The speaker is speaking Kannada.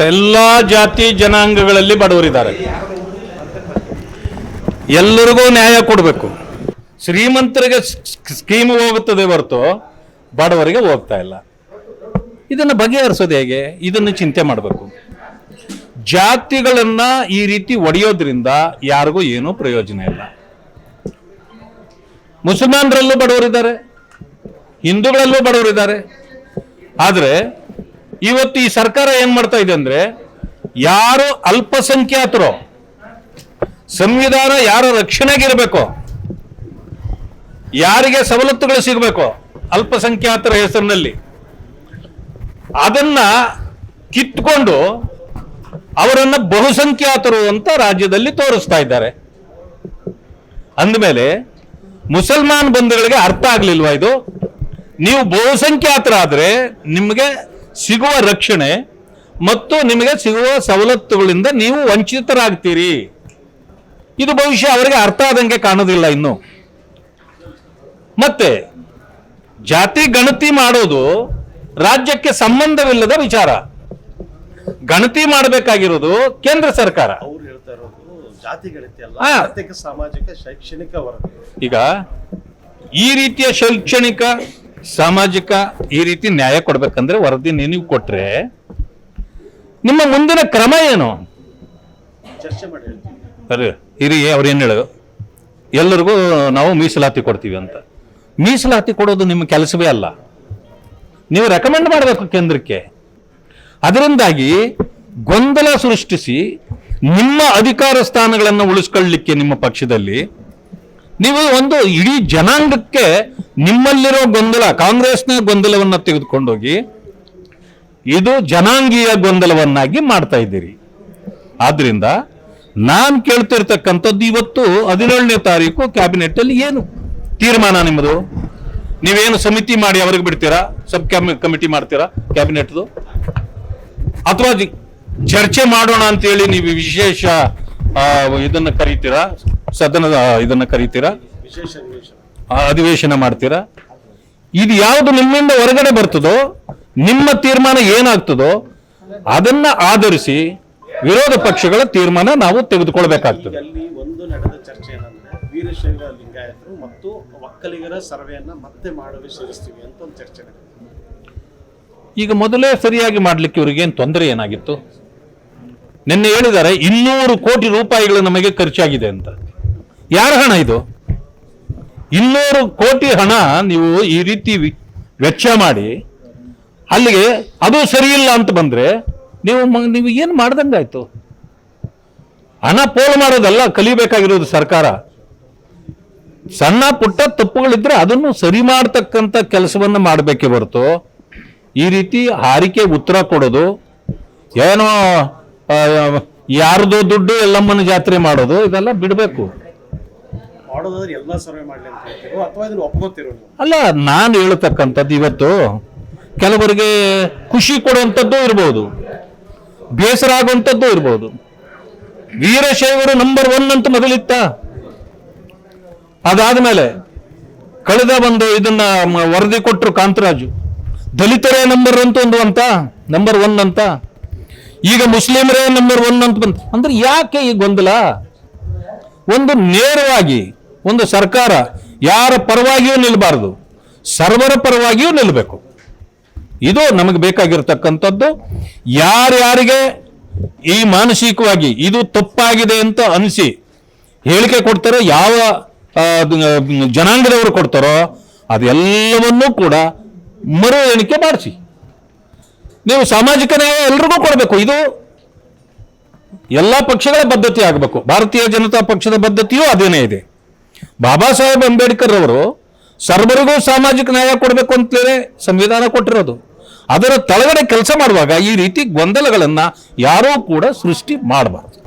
ಎಲ್ಲ ಜಾತಿ ಜನಾಂಗಗಳಲ್ಲಿ ಬಡವರಿದ್ದಾರೆ. ಎಲ್ಲರಿಗೂ ನ್ಯಾಯ ಕೊಡಬೇಕು. ಶ್ರೀಮಂತರಿಗೆ ಸ್ಕೀಮ್ ಹೋಗುತ್ತದೆ ಹೊರತು ಬಡವರಿಗೆ ಹೋಗ್ತಾ ಇಲ್ಲ. ಇದನ್ನು ಬಗೆಹರಿಸೋದು ಹೇಗೆ? ಇದನ್ನು ಚಿಂತೆ ಮಾಡಬೇಕು. ಜಾತಿಗಳನ್ನು ಈ ರೀತಿ ಒಡೆಯೋದ್ರಿಂದ ಯಾರಿಗೂ ಏನೂ ಪ್ರಯೋಜನ ಇಲ್ಲ. ಮುಸಲ್ಮಾನರಲ್ಲೂ ಬಡವರಿದ್ದಾರೆ. ಹಿಂದೂಗಳಲ್ಲೂ ಬಡವರಿದ್ದಾರೆ. ಆದರೆ ಇವತ್ತು ಈ ಸರ್ಕಾರ ಏನ್ ಮಾಡ್ತಾ ಇದೆ ಅಂದ್ರೆ ಯಾರು ಅಲ್ಪಸಂಖ್ಯಾತರು, ಸಂವಿಧಾನ ಯಾರ ರಕ್ಷಣೆಗಿರಬೇಕು, ಯಾರಿಗೆ ಸವಲತ್ತುಗಳು ಸಿಗಬೇಕು, ಅಲ್ಪಸಂಖ್ಯಾತರ ಹೆಸರಿನಲ್ಲಿ, ಅದನ್ನ ಕಿತ್ಕೊಂಡು ಅವರನ್ನ ಬಹುಸಂಖ್ಯಾತರು ಅಂತ ರಾಜ್ಯದಲ್ಲಿ ತೋರಿಸ್ತಾ ಇದ್ದಾರೆ. ಅಂದಮೇಲೆ ಮುಸಲ್ಮಾನ್ ಬಂಧುಗಳಿಗೆ ಅರ್ಥ ಆಗ್ಲಿಲ್ವಾ ಇದು? ನೀವು ಬಹುಸಂಖ್ಯಾತರಾದ್ರೆ ನಿಮಗೆ ಸಿಗುವ ರಕ್ಷಣೆ ಮತ್ತು ನಿಮಗೆ ಸಿಗುವ ಸವಲತ್ತುಗಳಿಂದ ನೀವು ವಂಚಿತರಾಗ್ತೀರಿ. ಇದು ಭವಿಷ್ಯ ಅವರಿಗೆ ಅರ್ಥ ಆದಂಗೆ ಕಾಣೋದಿಲ್ಲ ಇನ್ನು. ಮತ್ತೆ ಜಾತಿ ಗಣತಿ ಮಾಡೋದು ರಾಜ್ಯಕ್ಕೆ ಸಂಬಂಧವಿಲ್ಲದ ವಿಚಾರ. ಗಣತಿ ಮಾಡಬೇಕಾಗಿರೋದು ಕೇಂದ್ರ ಸರ್ಕಾರ. ಅವ್ರು ಹೇಳ್ತಾ ಇರೋದು ಜಾತಿ ಗಣತಿ ಅಲ್ಲ ಹಾ. ಸಾಮಾಜಿಕ ಶೈಕ್ಷಣಿಕ ಈಗ ಈ ರೀತಿಯ ಶೈಕ್ಷಣಿಕ ಸಾಮಾಜಿಕ ಈ ರೀತಿ ನ್ಯಾಯ ಕೊಡ್ಬೇಕಂದ್ರೆ ವರದಿ ನೀವು ಕೊಟ್ರೆ ನಿಮ್ಮ ಮುಂದಿನ ಕ್ರಮ ಏನು? ಅರೆ ಇರಿ ಅವ್ರು ಏನು ಹೇಳೋದು? ಎಲ್ಲರಿಗೂ ನಾವು ಮೀಸಲಾತಿ ಕೊಡ್ತೀವಿ ಅಂತ. ಮೀಸಲಾತಿ ಕೊಡೋದು ನಿಮ್ಮ ಕೆಲಸವೇ ಅಲ್ಲ. ನೀವು ರೆಕಮೆಂಡ್ ಮಾಡಬೇಕು ಕೇಂದ್ರಕ್ಕೆ. ಅದರಿಂದಾಗಿ ಗೊಂದಲ ಸೃಷ್ಟಿಸಿ ನಿಮ್ಮ ಅಧಿಕಾರ ಸ್ಥಾನಗಳನ್ನು ಉಳಿಸ್ಕೊಳ್ಳಿಕ್ಕೆ ನಿಮ್ಮ ಪಕ್ಷದಲ್ಲಿ ನೀವು ಒಂದು ಇಡೀ ಜನಾಂಗಕ್ಕೆ ನಿಮ್ಮಲ್ಲಿರೋ ಗೊಂದಲ, ಕಾಂಗ್ರೆಸ್ನ ಗೊಂದಲವನ್ನು ತೆಗೆದುಕೊಂಡೋಗಿ, ಇದು ಜನಾಂಗೀಯ ಗೊಂದಲವನ್ನಾಗಿ ಮಾಡ್ತಾ ಇದ್ದೀರಿ. ಆದ್ರಿಂದ ನಾನು ಕೇಳ್ತಿರ್ತಕ್ಕಂಥದ್ದು ಇವತ್ತು ಹದಿನೇಳನೇ ತಾರೀಕು ಕ್ಯಾಬಿನೆಟ್ ಅಲ್ಲಿ ಏನು ತೀರ್ಮಾನ ನಿಮ್ಮದು? ನೀವೇನು ಸಮಿತಿ ಮಾಡಿ ಅವ್ರಿಗೆ ಬಿಡ್ತೀರಾ? ಸಬ್ ಕಮಿಟಿ ಮಾಡ್ತೀರಾ ಕ್ಯಾಬಿನೆಟ್ದು? ಅಥವಾ ಚರ್ಚೆ ಮಾಡೋಣ ಅಂತೇಳಿ ನೀವು ವಿಶೇಷ ಇದನ್ನ ಕರೀತೀರಾ? ಸದನದ ಇದನ್ನ ಕರೀತೀರಾ? ವಿಶೇಷ ಅಧಿವೇಶನ ಆ, ಅಧಿವೇಶನ ಮಾಡ್ತೀರಾ? ಇದು ಯಾವುದು ನಿಮ್ಮಿಂದ ಹೊರಗಡೆ ಬರ್ತದೋ ನಿಮ್ಮ ತೀರ್ಮಾನ ಏನಾಗ್ತದೋ ಅದನ್ನ ಆಧರಿಸಿ ವಿರೋಧ ಪಕ್ಷಗಳ ತೀರ್ಮಾನ ನಾವು ತೆಗೆದುಕೊಳ್ಬೇಕಾಗ್ತದೆ. ಒಂದು ನಡೆದ ಚರ್ಚೆ ಏನಂದ್ರೆ ವೀರಶೈವ ಲಿಂಗಾಯತರು ಮತ್ತು ಒಕ್ಕಲಿಗರ ಸರ್ವೆಯನ್ನ ಮತ್ತೆ ಮಾಡಲು ಸೇರಿಸ್ತೀವಿ ಅಂತ ಒಂದು ಚರ್ಚೆ ಈಗ ಮೊದಲೇ ಸರಿಯಾಗಿ ಮಾಡ್ಲಿಕ್ಕೆ ಇವ್ರಿಗೇನು ತೊಂದರೆ ಏನಾಗಿತ್ತು? ನಿನ್ನೆ ಹೇಳಿದ್ದಾರೆ ಇನ್ನೂರು ಕೋಟಿ ರೂಪಾಯಿಗಳು ನಮಗೆ ಖರ್ಚಾಗಿದೆ ಅಂತ. ಯಾರ ಹಣ ಇದು? ಇನ್ನೂರು ಕೋಟಿ ಹಣ ನೀವು ಈ ರೀತಿ ವೆಚ್ಚ ಮಾಡಿ, ಅಲ್ಲಿಗೆ ಅದು ಸರಿಯಿಲ್ಲ ಅಂತ ಬಂದ್ರೆ ನೀವು ನೀವು ಏನು ಮಾಡ್ದಂಗಾಯ್ತು ಹಣ ಪೋಲು ಮಾಡೋದಲ್ಲ, ಕಲಿಬೇಕಾಗಿರೋದು ಸರ್ಕಾರ. ಸಣ್ಣ ಪುಟ್ಟ ತಪ್ಪುಗಳಿದ್ರೆ ಅದನ್ನು ಸರಿ ಮಾಡ್ತಕ್ಕಂಥ ಕೆಲಸವನ್ನು ಮಾಡಬೇಕೇ ಹೊರತು, ಈ ರೀತಿ ಹಾರಿಕೆ ಉತ್ತರ ಕೊಡೋದು, ಏನೋ ಯಾರ್ದೋ ದುಡ್ಡು ಎಲ್ಲಮ್ಮನ ಜಾತ್ರೆ ಮಾಡೋದು, ಇದೆಲ್ಲ ಬಿಡಬೇಕು. ಮಾಡೋದಾದ್ರೆ ಎಲ್ಲ ಸರ್ವೆ ಮಾಡ್ಲಿ ಅಂತ ಹೇಳ್ತಿರೋ ಅಥವಾ ಇದನ್ನ ಒಪ್ಕೋತಿರೋ ಅಲ್ಲ, ನಾನು ಹೇಳ್ತಕ್ಕಂಥದ್ದು ಇವತ್ತು ಕೆಲವರಿಗೆ ಖುಷಿ ಕೊಡುವಂಥದ್ದು ಇರ್ಬೋದು, ಬೇಸರ ಆಗುವಂಥದ್ದು ಇರ್ಬೋದು. ವೀರಶೈವರು ನಂಬರ್ ಒನ್ ಅಂತ ಮೊದಲಿತ್ತ. ಅದಾದ ಮೇಲೆ ಕಳೆದ ಒಂದು ಇದನ್ನ ವರದಿ ಕೊಟ್ಟರು ಕಾಂತರಾಜು. ದಲಿತರೇ ನಂಬರ್ ಅಂತ ಒಂದು ಅಂತ ನಂಬರ್ ಒನ್ ಅಂತ. ಈಗ ಮುಸ್ಲಿಮರೇ ನಂಬರ್ ಒನ್ ಅಂತ ಬಂತು ಅಂದ್ರೆ ಯಾಕೆ ಈ ಗೊಂದಲ? ಒಂದು ನೇರವಾಗಿ ಒಂದು ಸರ್ಕಾರ ಯಾರ ಪರವಾಗಿಯೂ ನಿಲ್ಲಬಾರದು ಸರ್ವರ ಪರವಾಗಿಯೂ ನಿಲ್ಲಬೇಕು ಇದು ನಮಗೆ ಬೇಕಾಗಿರ್ತಕ್ಕಂಥದ್ದು. ಯಾರ್ಯಾರಿಗೆ ಈ ಮಾನಸಿಕವಾಗಿ ಇದು ತಪ್ಪಾಗಿದೆ ಅಂತ ಅನಿಸಿ ಹೇಳಿಕೆ ಕೊಡ್ತಾರೋ, ಯಾವ ಜನಾಂಗದವರು ಕೊಡ್ತಾರೋ, ಅದೆಲ್ಲವನ್ನೂ ಕೂಡ ಮರು ಎಣಿಕೆ ಮಾಡಿಸಿ. ನೀವು ಸಾಮಾಜಿಕ ನ್ಯಾಯ ಎಲ್ರಿಗೂ ಕೊಡಬೇಕು. ಇದು ಎಲ್ಲ ಪಕ್ಷಗಳ ಬದ್ಧತೆ ಆಗಬೇಕು. ಭಾರತೀಯ ಜನತಾ ಪಕ್ಷದ ಬದ್ಧತೆಯೂ ಅದೇನೇ ಇದೆ. ಬಾಬಾ ಸಾಹೇಬ್ ಅಂಬೇಡ್ಕರ್ ಅವರು ಸರ್ವರಿಗೂ ಸಾಮಾಜಿಕ ನ್ಯಾಯ ಕೊಡಬೇಕು ಅಂತಲೇ ಸಂವಿಧಾನ ಕೊಟ್ಟಿರೋದು. ಅದರ ತಳಗಡೆ ಕೆಲಸ ಮಾಡುವಾಗ ಈ ರೀತಿ ಗೊಂದಲಗಳನ್ನು ಯಾರೂ ಕೂಡ ಸೃಷ್ಟಿ ಮಾಡಬಾರದು.